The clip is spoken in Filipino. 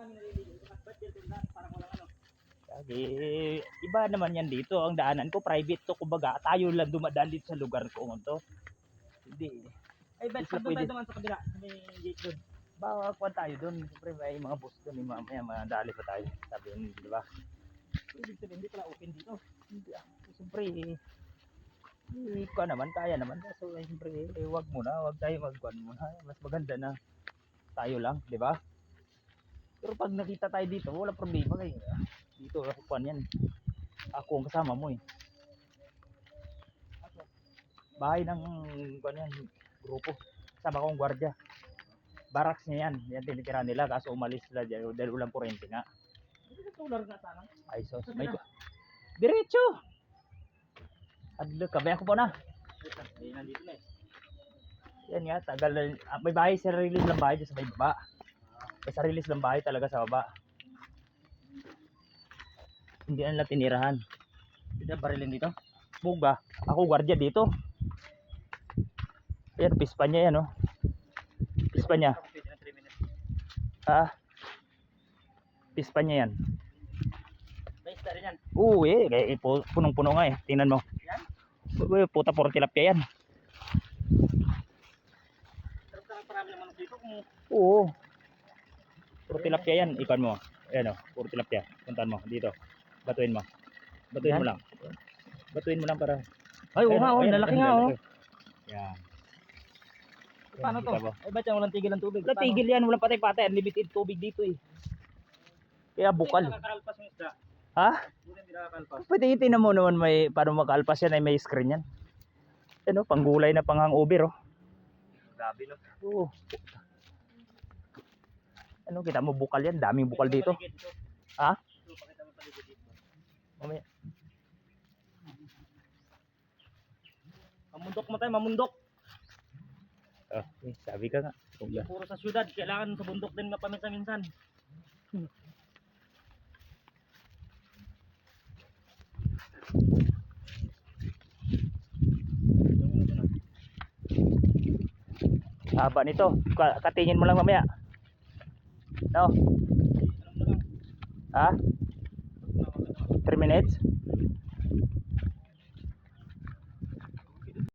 ba ano? Kagi, iba naman yan dito. Ang daanan ko, private to. Kumbaga, tayo lang dumadaan dito sa lugar ko. to. Hindi. Ay, Isa saan tayo naman sa kabila? May gate doon. Baka kuha tayo doon. Siyempre, may mga bus doon. May mamaya, madali pa tayo. Sabi yun, di ba? Ibig sabihin, hindi pala open dito. Hindi ah. Siyempre, eh, eh, kuha naman, kaya naman. So, eh, siyempre, eh, wag muna. Wag tayo magkuhan muna. Mas maganda na tayo lang, di ba? Pero pag nakita tayo dito, wala problema kayo. Dito, ako kuhan yan. Ako ang kasama mo eh. Bahay ng kuhan yan, grupo. Kasama kong gwardiya. Barracks niya yan. Yan tinitira nila kaso umalis sila dyan dahil walang kurente nga. Solar na sana. Ay, sos. May ko. Diretso! Adlo, kabay ako po na eh. Yan nga, tagal na. ah, May bahay, sarili lang bahay dyan sa may baba. May sarili lang bahay talaga sa baba. Hindi nila tinirahan. Na barilin dito. Buga. Ako gwardiya dito. Ayan, pispa niya yan, oh. Pispa niya. Pwede na 3 minutes. Ah. Pispa niya yan. Isda rin yan. Oo, eh. eh, pu- Punong-puno nga eh. Tingnan mo. Yan? Uy, puta puro tilapia yan. Pero parang parami ng manok dito kung Oo. Puro tilapia yan. Ikan mo. Ayan o. Puro tilapia. Puntan mo. Dito. Batuin mo. Batuin mo Yan? lang. Batuin mo lang para. Ay, oo Ayan, nga, oh, ayan, lalaki ayan, nga, oh. lalaki. Yan. Paano to? Kita mo. Ay, ba't yan walang tigil ng tubig? Wala tigil yan. Wala patay-patay. Unlimited tubig dito eh. Kaya bukal. Nakakalpas yung isda. Ha? Buti hindi nakakalpas. Pwede itin mo naman may paano makalpas yan ay may screen yan. Ano, panggulay na pang hangover oh. Grabe no. Oo. Ano, kita mo bukal yan. Daming bukal dito. Ha? Mamaya. Mamundok mo tayo, mamundok. Oh, eh, sabi ka nga. Kuya. Puro sa syudad, kailangan sa bundok din mapaminsan-minsan. Haba nito. Ka- Katingin mo lang mamaya. No? Ha? 3 minutes?